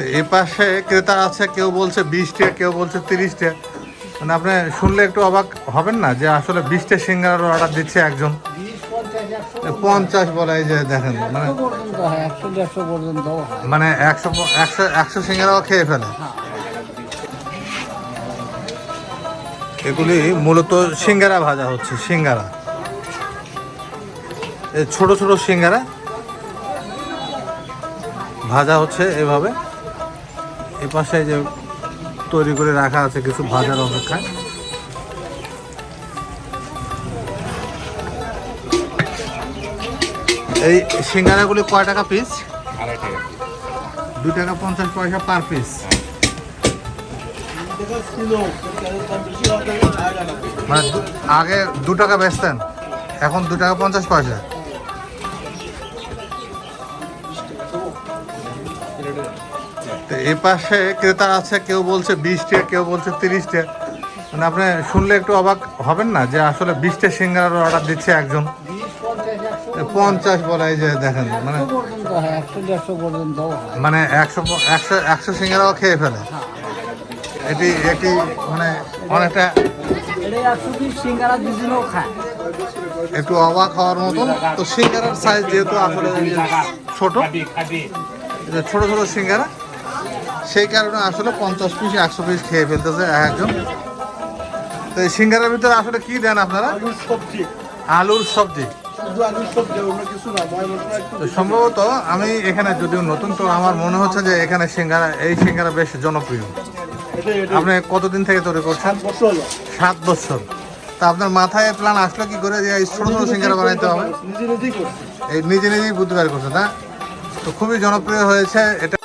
তো এ পাশে ক্রেতা আছে, কেউ বলছে বিশ টাকা কেউ বলছে তিরিশটা। মানে আপনি শুনলে একটু অবাক হবেন না যে আসলে বিশটা সিঙ্গার অর্ডার দিচ্ছে একজন। পঞ্চাশ বলে যে দেখেন মানে মানে একশো একশো একশো সিঙ্গারাও খেয়ে ফেলে। এগুলি মূলত সিঙ্গারা ভাজা হচ্ছে, সিঙ্গারা। ছোট ছোট সিঙ্গারা ভাজা হচ্ছে এভাবে। এ পাশে যে তৈরি করে রাখা আছে কিছু ভাজার অপেক্ষায় এই সিঙ্গারাগুলি কয় টাকা পিস আড়াই টাকা। দু টাকা পঞ্চাশ পয়সা পার পিস মানে আগে দু টাকা বেচতেন এখন দু টাকা পঞ্চাশ পয়সা। তো এ পাশে ক্রেতা আছে, কেউ বলছে বিশ টাকা কেউ বলছে তিরিশ টাকা মানে আপনি শুনলে একটু অবাক হবেন না যে আসলে বিশটা সিঙ্গারার অর্ডার দিচ্ছে একজন। পঞ্চাশ একশো পঞ্চাশ বলে যে দেখেন মানে মানে একশো একশো একশো সিঙ্গারাও খেয়ে ফেলে। এটি এটি মানে অনেকটা একটু অবাক হওয়ার মতন। তো সিঙ্গারার সাইজ যেহেতু আসলে ছোট ছোট ছোট সিঙ্গারা। সেই কারণে আসলে পঞ্চাশ পিস একশো পিস খেয়ে ফেলতেছে এক একজন। তো এই সিঙ্গারার ভিতরে আসলে কি দেন আপনারা? আলুর সবজি। আলুর সবজি। সম্ভবত আমি এখানে যদিও নতুন তো আমার মনে হচ্ছে যে এখানে সিঙ্গারা এই সিঙ্গারা বেশ জনপ্রিয়। আপনি কতদিন থেকে তৈরি করছেন? সাত বছর তা আপনার মাথায় প্ল্যান আসলো কি করে যে এই ছোট ছোট সিঙ্গারা বানাইতে হবে? এই নিজে নিজেই বুদ্ধি বের করছে না? তো খুবই জনপ্রিয় হয়েছে এটা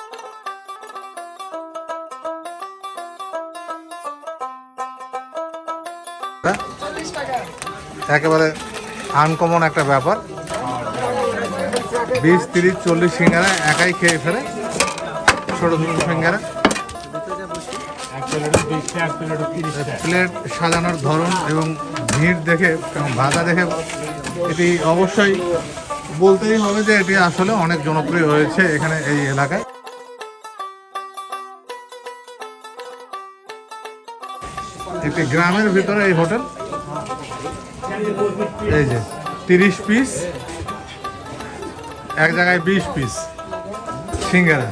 একেবারে আনকমন একটা ব্যাপার। বিশ, তিরিশ, চল্লিশ সিঙ্গারা একাই খেয়ে ফেলে। ছোট ছোট সিঙ্গারা। প্লেট সাজানোর ধরন এবং ভিড় দেখে ভাজা দেখে এটি অবশ্যই বলতেই হবে যে এটি আসলে অনেক জনপ্রিয় হয়েছে এখানে এই এলাকায়। একটি গ্রামের ভিতরে এই হোটেল। এই যে, তিরিশ পিস, এক জায়গায় বিশ পিস, সিঙ্গারা।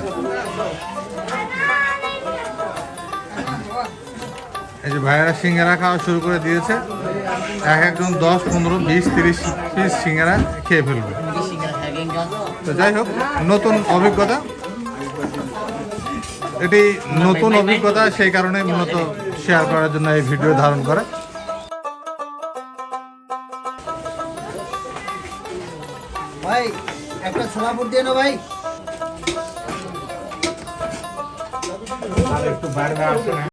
এই যে ভাইয়েরা সিঙ্গারা খাওয়া শুরু করে দিয়েছে। এক একজন দশ, পনেরো, বিশ, তিরিশ পিস সিঙ্গারা খেয়ে ফেলবে। তো যাই হোক, নতুন অভিজ্ঞতা। এটি নতুন অভিজ্ঞতা, সেই কারণে মূলত শেয়ার করার জন্য এই ভিডিও ধারণ করে। ভাই একটা ছোলাপুর দিয়ে ভাই। একটু বাইরে